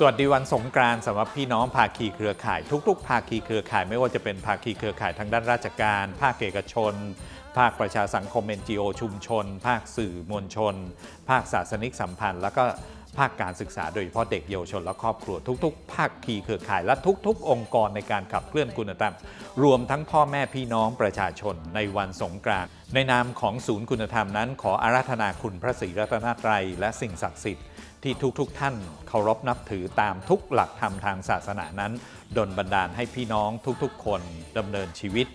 สวัสดีวันสงกรานต์สำหรับพี่น้องภาคีเครือข่าย ทุก ๆ ภาคีเครือข่ายไม่ว่าจะเป็นภาคีเครือข่ายทางด้านราชการ ภาคเอกชน ภาคประชาสังคม NGO ชุมชน ภาคสื่อมวลชน ภาคศาสนิกสัมพันธ์ แล้วก็ภาคการศึกษาโดยเฉพาะเด็กเยาวชนและครอบครัวทุก ๆ ภาคคีเครือข่ายและทุก ๆ องค์กรในการขับเคลื่อนคุณธรรม รวมทั้งพ่อแม่พี่น้องประชาชนในวันสงกรานต์ในนามของศูนย์คุณธรรมนั้น ขออาราธนาคุณพระศรีรัตนตรัยและสิ่งศักดิ์สิทธิ์ ที่ทุกๆทท่านเคารพนับถือตามทุกหลักธรรมทางศาสนานั้น ดลบันดาลให้พี่น้องทุกๆ คนดำเนินชีวิต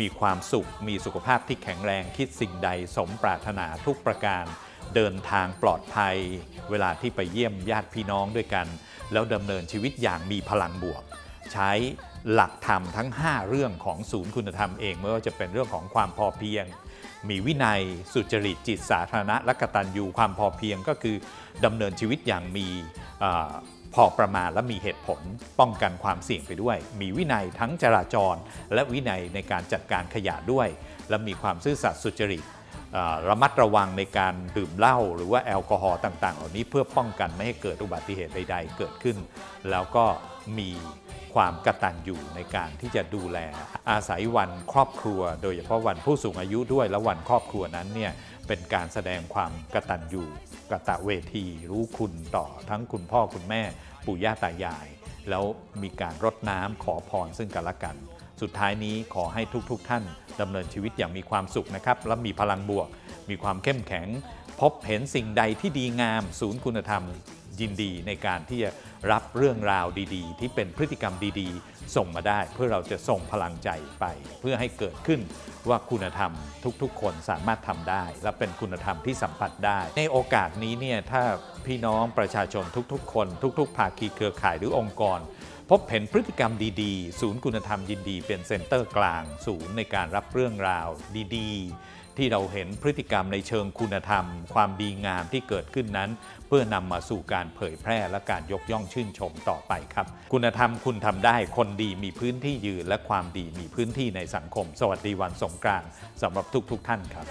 มีความสุข มีสุขภาพที่แข็งแรงคิดสิ่งใดสมปรารถนาทุกประการ เดินทางปลอดภัย เวลาที่ไปเยี่ยมญาติพี่น้องด้วยกัน แล้วดำเนินชีวิตอย่างมีพลังบวก ใช้หลักธรรมทั้ง 5 เรื่องของศูนย์คุณธรรมเองไม่ว่าจะเป็นเรื่องของความพอเพียง มีวินัย สุจริตจิตสาธารณะและกตัญญูความพอเพียงก็คือดำเนินชีวิตอย่างมีอพอประมาณและมีเหตุผลป้องกันความเสี่ยงไปด้วย มีวินัยทั้งจราจร และวินัยในการจัดการขยะด้วย และมีความซื่อสัตย์สุจริตระมัดระวังในการดื่มเหล้าหรือว่าแอลกอฮอล์ต่าง ๆ เหล่านี้เพื่อป้องกันไม่ให้เกิดอุบัติเหตุใด ๆ เกิดขึ้น แล้วก็มี ความกตัญญูในการที่จะดูแล อาศัยวันครอบครัว โดยเฉพาะวันผู้สูงอายุด้วยและวันครอบครัวนั้นเนี่ยเป็นการแสดงความกตัญญูกะตะเวที รู้คุณต่อทั้งคุณพ่อคุณแม่ ปู่ย่าตายาย แล้วมีการรดน้ำขอพรซึ่งกันและกัน สุดท้ายนี้ขอให้ทุกๆทท่านดำเนินชีวิตอย่างมีความสุขนะครับ และมีพลังบวก มีความเข้มแข็ง พบเห็นสิ่งใดที่ดีงาม ศูนย์คุณธรรม ยินดีในการที่จะรับเรื่องราวดีๆ ที่เป็นพฤติกรรมดีๆ ส่งมาได้ เพื่อเราจะส่งพลังใจไป เพื่อให้เกิดขึ้นว่าคุณธรรมทุกๆ คนสามารถทำได้ และเป็นคุณธรรมที่สัมผัสได้ ในโอกาสนี้เนี่ยถ้าพี่น้องประชาชนทุกๆ คน ทุก ๆ ภาคีเครือข่ายหรือองค์กร พบเห็นพฤติกรรมดีๆ ศูนย์คุณธรรมยินดี เป็นเซ็นเตอร์กลาง ศูนย์ในการรับเรื่องราวดีๆ ที่เราเห็นพฤติกรรมในเชิงคุณธรรม ความดีงามที่เกิดขึ้นนั้น เพื่อนำมาสู่การเผยแพร่และการยกย่องชื่นชมต่อไปครับ คุณธรรมคุณทำได้คนดีมีพื้นที่ยืนและความดีมีพื้นที่ในสังคม สวัสดีวันสงกรานต์สำหรับทุกๆท่านครับ